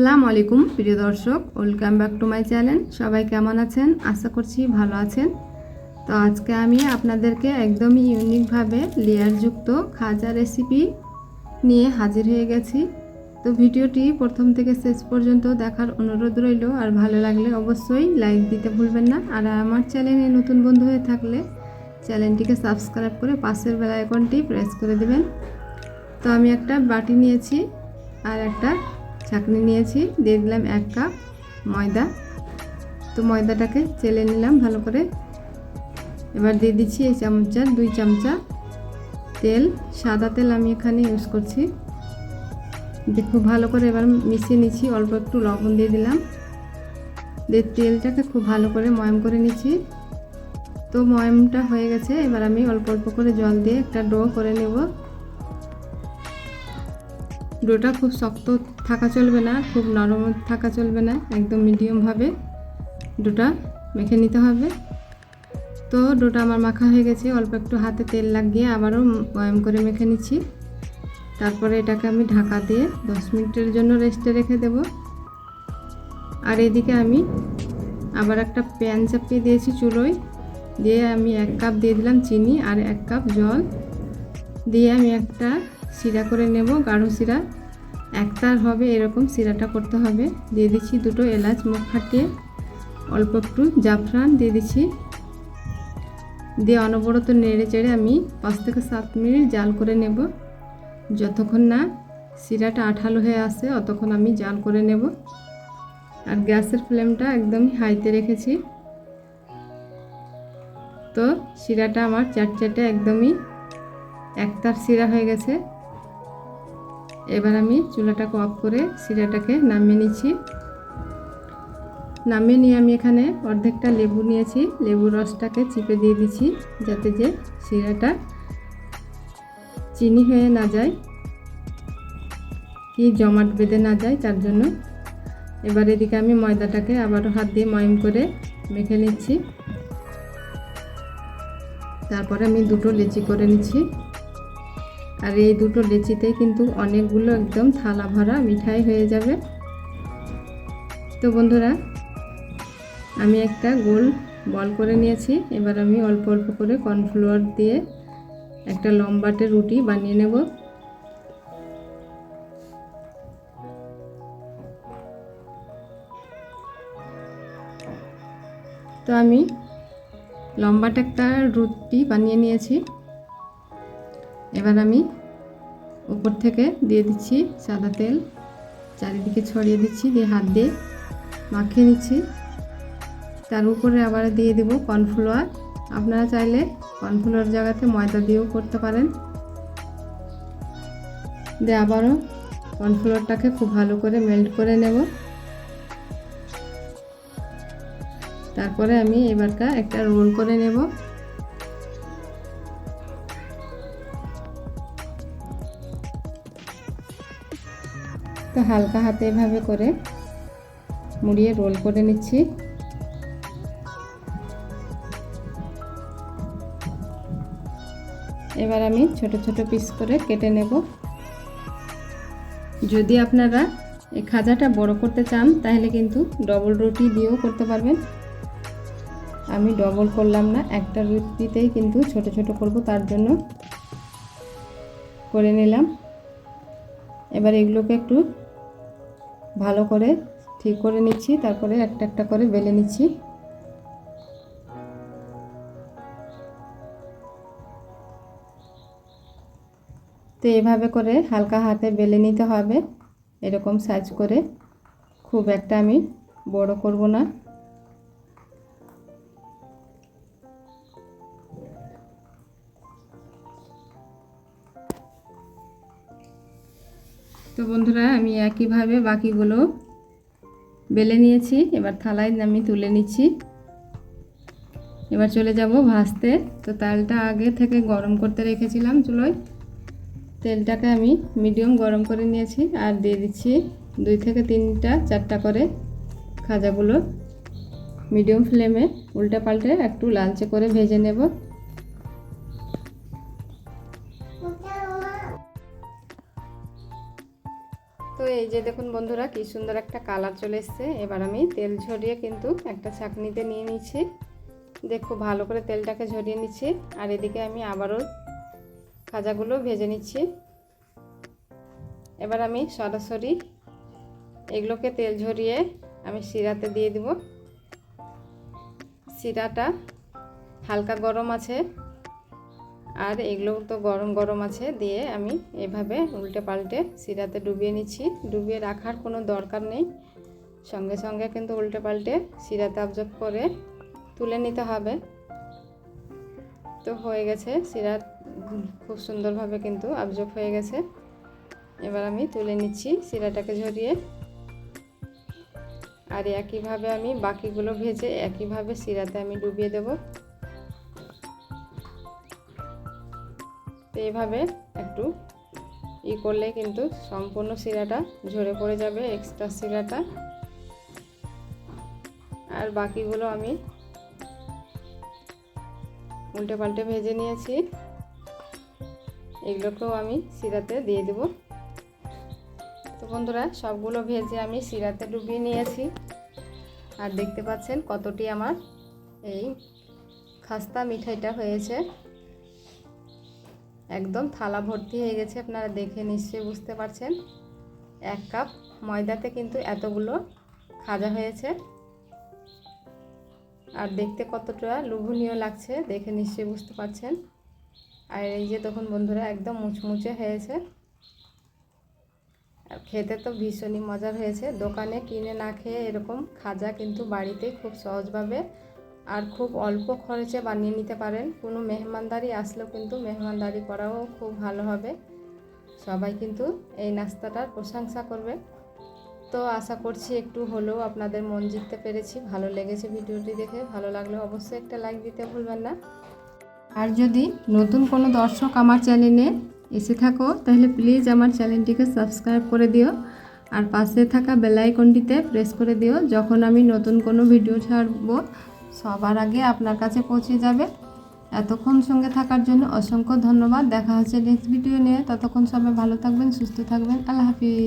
সালাম আলাইকুম, প্রিয় দর্শক, welcome back to my channel. সবাই কেমন আছেন? আশা করছি ভালো আছেন। তো আজকে আমি আপনাদেরকে একদমই ইউনিকভাবে লেয়ারযুক্ত খাজা রেসিপি নিয়ে হাজির হয়ে গেছি। তো ভিডিওটি প্রথম থেকে শেষ পর্যন্ত দেখার অনুরোধ রইল, আর ভালো লাগলে অবশ্যই লাইক দিতে ভুলবেন না। আর আমার চ্যানেলে নতুন বন্ধু হয়ে থাকলে চ্যানেলটিকে সাবস্ক্রাইব করে পাশের বেল আইকনটি প্রেস করে দেবেন। তো আমি একটা বাটি নিয়েছি, আর একটা ছাঁকনি নিয়েছি, দিয়ে দিলাম এক কাপ ময়দা। তো ময়দাটাকে চেলে নিলাম ভালো করে। এবার দিয়ে দিচ্ছি এই চামচা, দুই চামচা তেল, সাদা তেল আমি এখানে ইউজ করছি। খুব ভালো করে এবার মিশিয়ে নিচ্ছি, অল্প একটু লবণ দিয়ে দিলাম। দিয়ে তেলটাকে খুব ভালো করে ময়াম করে নিচ্ছি। তো ময়ামটা হয়ে গেছে, এবার আমি অল্প অল্প করে জল দিয়ে একটা ডো করে নেব। ডোটা খুব শক্ত থাকা চলবে না, খুব নরম থাকা চলবে না, একদম মিডিয়ামভাবে ডোটা মেখে নিতে হবে। তো ডোটা আমার মাখা হয়ে গেছে, অল্প একটু হাতে তেল লাগিয়ে আবারও ময়াম করে মেখে নিচ্ছি। তারপরে এটাকে আমি ঢাকা দিয়ে দশ মিনিটের জন্য রেস্টে রেখে দেব। আর এদিকে আমি আবার একটা প্যান চাপিয়ে দিয়েছি চুলোয়, দিয়ে আমি এক কাপ দিয়ে দিলাম চিনি আর এক কাপ জল। দিয়ে আমি একটা শিরা করে নেব, গাঢ় শিরা একতার হবে এরকম শিরাটা করতে হবে। দিয়ে দিচ্ছি দুটো এলাচ, মুখ ফাটিয়ে অল্প একটু জাফরান দিয়ে দিচ্ছি। দিয়ে অনবরত নেড়ে চেড়ে আমি পাঁচ থেকে সাত মিনিট জাল করে নেব। যতক্ষণ না শিরাটা আঠালো হয়ে আসে, অতক্ষণ আমি জাল করে নেব। আর গ্যাসের ফ্লেমটা একদমই হাইতে রেখেছি। তো শিরাটা আমার চারচাটে একদমই একতার শিরা হয়ে গেছে। এবার আমি চুলাটাকে অফ করে শিরাটাকে নামিয়ে নিচ্ছি। নামিয়ে নিয়ে আমি এখানে অর্ধেকটা লেবু নিয়েছি। লেবুর রসটাকে চিপে দিয়ে দিচ্ছি যাতে যে শিরাটা চিনি হয়ে না যায়, কি জমাট বেঁধে না যায় তার জন্য। এবার এদিকে আমি ময়দাটাকে আবারও হাত দিয়ে ময়ম করে মেখে নিচ্ছি। তারপরে আমি দুটো লেচি করে নিচ্ছি। আর এই দুটো লেচিতে কিন্তু অনেকগুলো একদম থালা ভরা মিঠাই হয়ে যাবে। তো বন্ধুরা, আমি একটা গোল বল করে নিয়েছি। এবার আমি অল্প অল্প করে কর্নফ্লাওয়ার দিয়ে একটা লম্বাটে রুটি বানিয়ে নেব। তো আমি লম্বাটা একটা রুটি বানিয়ে নিয়েছি। এবার আমি উপর থেকে দিয়ে দিচ্ছি সাদা তেল, চারিদিকে ছড়িয়ে দিচ্ছি, দিয়ে হাত দিয়ে মাখিয়ে নিচ্ছি। তার উপরে আবার দিয়ে দেব কর্নফ্লাওয়ার। আপনারা চাইলে কর্নফ্লাওয়ার জায়গাতে ময়দা দিয়েও করতে পারেন। দিয়ে আবারও কর্নফ্লাওয়ারটাকে খুব ভালো করে মেল্ট করে নেব। তারপরে আমি এবারটা একটা রোল করে নেব। হালকা হাতে এভাবে করে মুড়িয়ে রোল করে নিচ্ছি। এবার আমি ছোট ছোট পিস করে কেটে নেব। যদি আপনারা এই খাজাটা বড় করতে চান, তাহলে কিন্তু ডবল রুটি দিয়েও করতে পারবেন। আমি ডবল করলাম না, একটা রুটিতেই কিন্তু ছোট ছোট করব, তার জন্য করে নিলাম। এবার এগুলোকে একটু ভালো করে ঠিক করে নিচ্ছি, তারপরে একটা একটা করে বেলে নিচ্ছি। তো এভাবে করে হালকা হাতে বেলে নিতে হবে, এরকম সাইজ করে। খুব একটা আমি বড় করব না। তো বন্ধুরা, আমি একইভাবে বাকিগুলো বেলে নিয়েছি। এবার থালায় আমি তুলে নিচ্ছি। এবার চলে যাব ভাজতে। তো তেলটা আগে থেকে গরম করতে রেখেছিলাম চুলোয়। তেলটাকে আমি মিডিয়াম গরম করে নিয়েছি আর দিয়ে দিচ্ছি দুই থেকে তিনটা, চারটা করে খাজাগুলো। মিডিয়াম ফ্লেমে উল্টে পাল্টে একটু লালচে করে ভেজে নেব। তো এই যে দেখুন বন্ধুরা, কি সুন্দর একটা কালার চলে এসছে। এবার আমি তেল ঝরিয়ে কিন্তু একটা ছাঁকনিতে নিয়ে নিচ্ছি। দেখো, ভালো করে তেলটাকে ঝরিয়ে নিচ্ছি। আর এদিকে আমি আবারও খাজাগুলো ভেজে নিচ্ছি। এবার আমি সরাসরি এগুলোকে তেল ঝরিয়ে আমি শিরাতে দিয়ে দিব। শিরাটা হালকা গরম আছে। আর এগুলো তো গরম গরম আছে, দিয়ে আমি এভাবে উল্টে পাল্টে শিরাতে ডুবিয়ে নিচ্ছি। ডুবিয়ে রাখার কোনো দরকার নেই। সঙ্গে সঙ্গে কিন্তু উল্টে পাল্টে শিরাতে অবজর্ভ করে তুলে নিতে হবে। তো হয়ে গেছে, শিরা খুব সুন্দরভাবে কিন্তু অবজর্ভ হয়ে গেছে। এবার আমি তুলে নিচ্ছি শিরাটাকে ঝরিয়ে। আর একইভাবে আমি বাকিগুলো ভেজে একইভাবে শিরাতে আমি ডুবিয়ে দেব। তো এইভাবে একটু ই করলে কিন্তু সম্পূর্ণ শিরাটা ঝরে পড়ে যাবে এক্সট্রা শিরাটা। আর বাকিগুলো আমি উল্টে পাল্টে ভেজে নিয়েছি। এগুলোকেও আমি শিরাতে দিয়ে দেব। তো বন্ধুরা, সবগুলো ভেজে আমি শিরাতে ডুবিয়ে নিয়েছি। আর দেখতে পাচ্ছেন কতটি আমার এই খাস্তা মিঠাইটা হয়েছে। একদম থালা ভর্তি হয়ে গেছে, আপনারা দেখে নিশ্চয়ই বুঝতে পারছেন। এক কাপ ময়দাতে কিন্তু এতগুলো খাজা হয়েছে। আর দেখতে কতটা লোভনীয় লাগছে, দেখে নিশ্চয়ই বুঝতে পারছেন। আর এই যে তখন বন্ধুরা, একদম মুচমুচে হয়েছে। আর খেতে তো ভীষণই মজার হয়েছে। দোকানে কিনে না খেয়ে এরকম খাজা কিন্তু বাড়িতেই খুব সহজভাবে আর খুব অল্প খরচে বানিয়ে নিতে পারেন। কোনো মেহমানদারি আসলেও কিন্তু মেহমানদারি করাও খুব ভালো হবে। সবাই কিন্তু এই নাস্তাটার প্রশংসা করবে। তো আশা করছি একটু হলেও আপনাদের মন জিততে পেরেছি, ভালো লেগেছে ভিডিওটি দেখে। ভালো লাগলে অবশ্যই একটা লাইক দিতে ভুলবেন না। আর যদি নতুন কোনো দর্শক আমার চ্যানেলে এসে থাকো, তাহলে প্লিজ আমার চ্যানেলটিকে সাবস্ক্রাইব করে দিও। আর পাশে থাকা বেল আইকনটিতে প্রেস করে দিও। যখন আমি নতুন কোনো ভিডিও ছাড়বো সবার আগে আপনার কাছে পৌঁছে যাবে। এতক্ষণ সঙ্গে থাকার জন্য অসংখ্য ধন্যবাদ। দেখা হচ্ছে নেক্সট ভিডিও নিয়ে। ততক্ষণ সবাই ভালো থাকবেন, সুস্থ থাকবেন। আল্লাহ হাফিজ।